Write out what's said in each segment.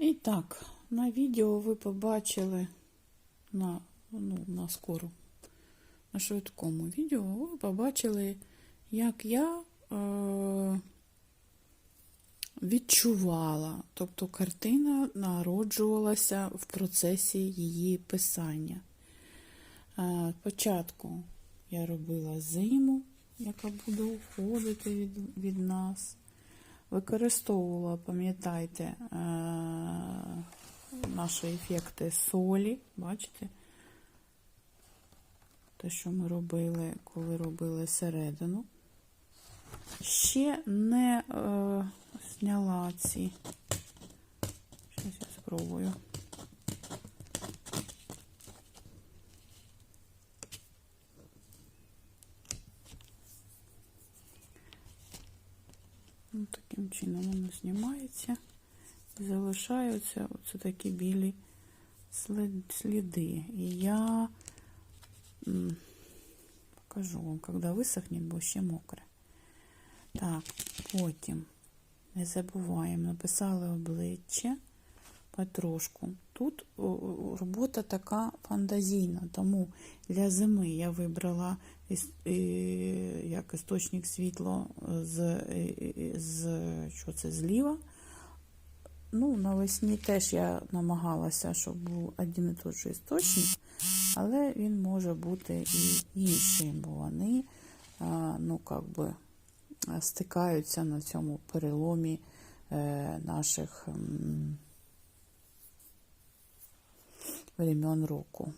І так, на відео ви побачили на, ну, на скору, на швидкому відео, ви побачили, як я е, відчувала, тобто картина народжувалася в процесі її писання. Е, Спочатку я робила зиму, яка буде уходити від, від нас. Використовувала, пам'ятайте, е, наші ефекти солі. Бачите? Те, що ми робили, коли робили середину. Ще не е, зняла ці. Щось я спробую. Ну, таким чином воно знімається і залишаються оце такі білі сліди. І я покажу вам, коли висохне, бо ще мокре. Так, потім не забуваємо, написали обличчя потрошку. Тут робота така фантазійна, тому для зими я вибрала е, як істочник світла з, е, е, з що це, зліва. Ну, навесні теж я намагалася, щоб був один і той же істочник, але він може бути і інший, бо вони ну, как би, стикаються на цьому переломі е, наших времен року,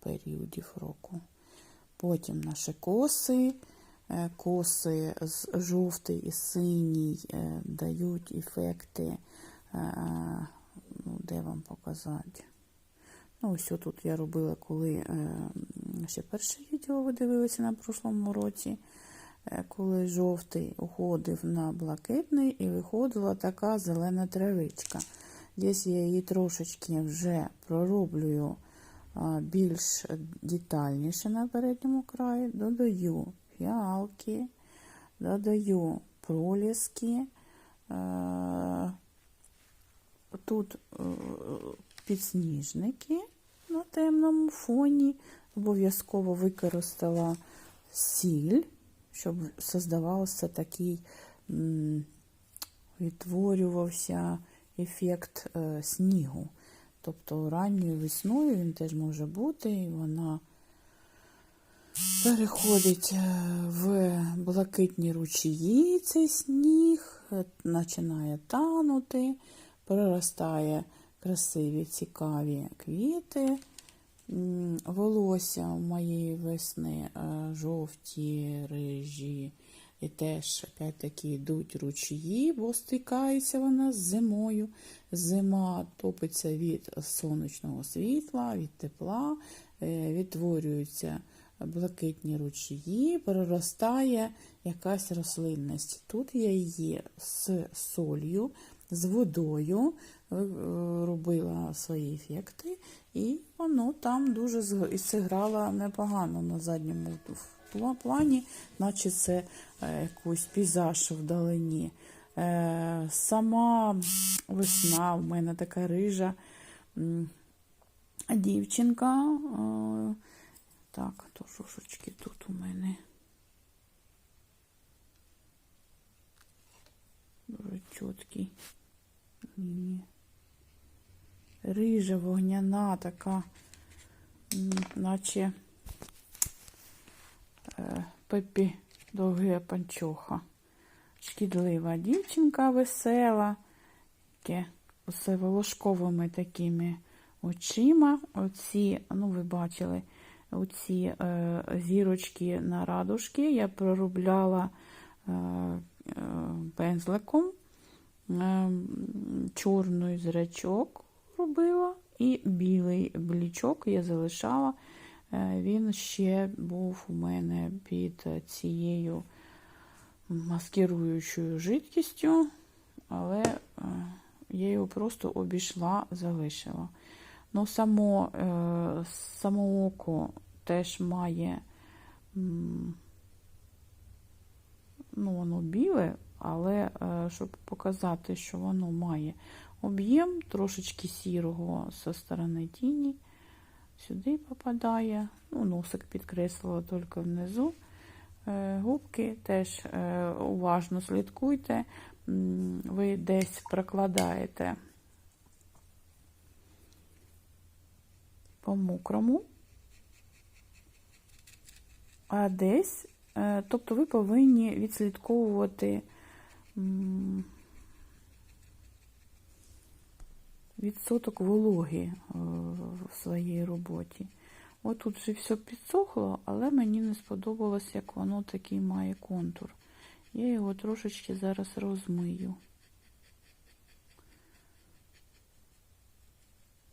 періодів року. Потім наші коси. Е, Коси з жовтий і синій е, дають ефекти. е, Ну, де вам показати? Ну, ось тут я робила, коли ще перше відео ви дивилися на прошлому році, коли жовтий уходив на блакитний і виходила така зелена травичка. Десь я її трошечки вже пророблюю більш детальніше на передньому краї, додаю фіалки, додаю проліски. Тут е, підсніжники на темному фоні. Обов'язково використала сіль, щоб создавався такий, відтворювався ефект е, снігу. Тобто ранньою весною він теж може бути, і вона переходить е, в блакитні ручії цей сніг, е, починає танути, проростає красиві, цікаві квіти. Волосся моєї весни е, жовті, рижі. І теж опять-таки йдуть ручії, бо стикається вона з зимою. Зима топиться від сонячного світла, від тепла, е, відтворюються блакитні ручії, переростає якась рослинність. Тут я її з солью, з водою е, робила свої ефекти, і воно там дуже зіграло непогано на задньому плані, наче це е, якийсь пейзаж вдалині. Е, Сама весна в мене така рижа дівчинка. е, Так, трошечки тут у мене. Дуже чіткий лінії. Рижа, вогняна така, наче Пепі довге панчоха. Шкідлива дівчинка весела, таке усе волошковими такими очима. Оці, ну ви бачили, оці е, зірочки на радужки я проробляла е, е, пензликом. Е, чорний зрачок робила і білий блічок я залишала. Е, Він ще був у мене під цією маскируючою жидкістю, але е, я його просто обійшла, залишила. Ну, само, е, само око теж має, ну, воно біле, але щоб показати, що воно має об'єм, трошечки сірого зі сторони тіні. Сюди попадає. Ну, носик підкреслила тільки внизу. Е, Губки теж е, уважно слідкуйте. Ви десь прокладаєте по мокрому, а десь, е, тобто ви повинні відслідковувати відсоток вологи е, в своїй роботі. От тут вже все підсохло, але мені не сподобалось, як воно такий має контур. Я його трошечки зараз розмию.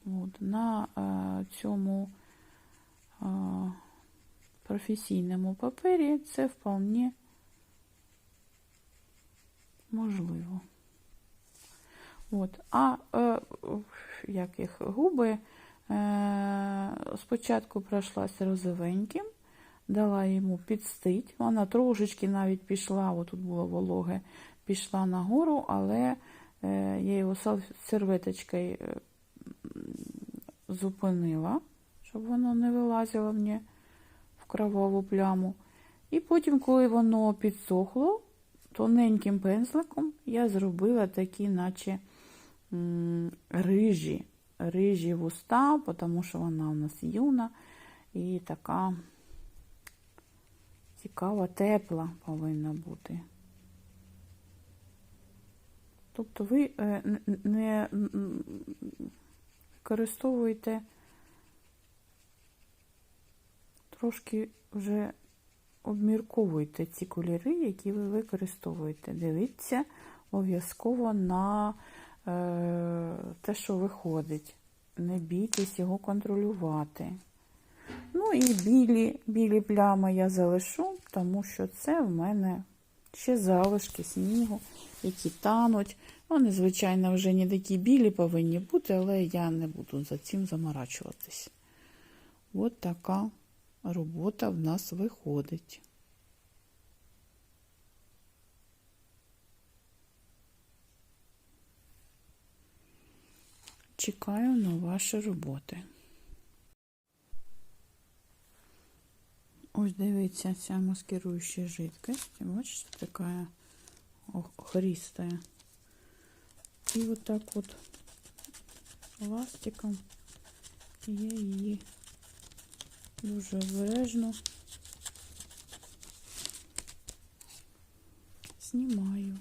От, на е, цьому е, професійному папері це вполне можливо. От. А е, як їх губи е, спочатку пройшлася розовеньким, дала йому підстить. Вона трошечки навіть пішла, отут було вологе, пішла нагору, але е, я його серветочкою е, зупинила, щоб воно не вилазило мені в кроваву пляму. І потім, коли воно підсохло, тоненьким пензликом я зробила такі, наче рижі, рижі вуста, тому що вона у нас юна і така цікава, тепла повинна бути. Тобто ви е, не використовуєте трошки вже обмірковуйте ці кольори, які ви використовуєте. Дивіться обов'язково на те, що виходить. Не бійтесь його контролювати. Ну і білі, білі плями я залишу, тому що це в мене ще залишки снігу, які тануть. Вони, звичайно, вже не такі білі повинні бути, але я не буду за цим заморачуватись. От така робота в нас виходить. Чекаю на ваші роботи. Ось дивіться, ця маскируюча жидкость. Бачите, така охристая. І от так от ластиком я її дуже обережно знімаю.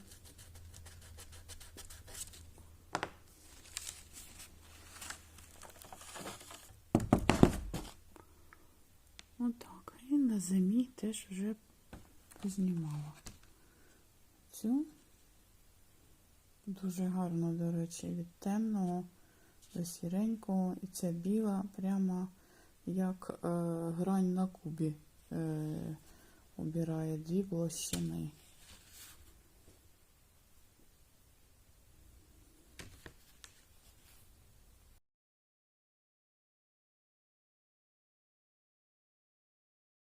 Отак. І зимі теж вже знімала. Цю дуже гарно, до речі, від темного до сіренького. І ця біла прямо як е, грань на кубі е, обирає дві площини.